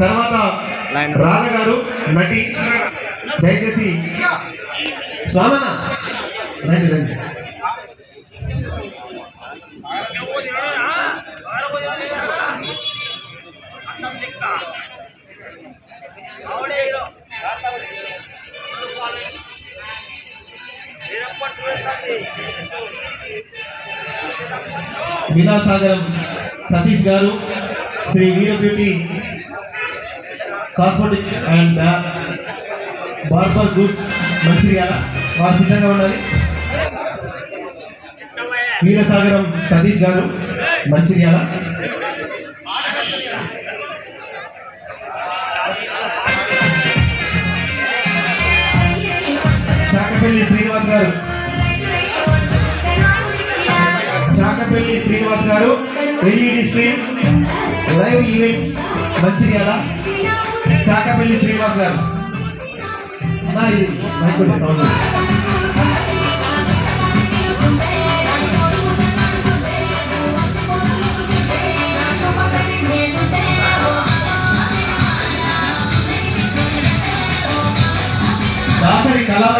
తర్వాత రాధ గారు నటి. దయచేసి స్వామన రండి రండి. Vinasagaram Satish garu. Shri Veera beauty cosmetics and barber goods Mancherial. వారు సిద్ధంగా ఉండాలి. వీరసాగరం సతీష్ గారు Mancherial. Chakapalli Srinivas garu. Chakapalli Srinivas garu LED screen live events Mancherial Chakapalli Srinivas garu. ఇది మైక్ సౌండ్ దాసరి కళా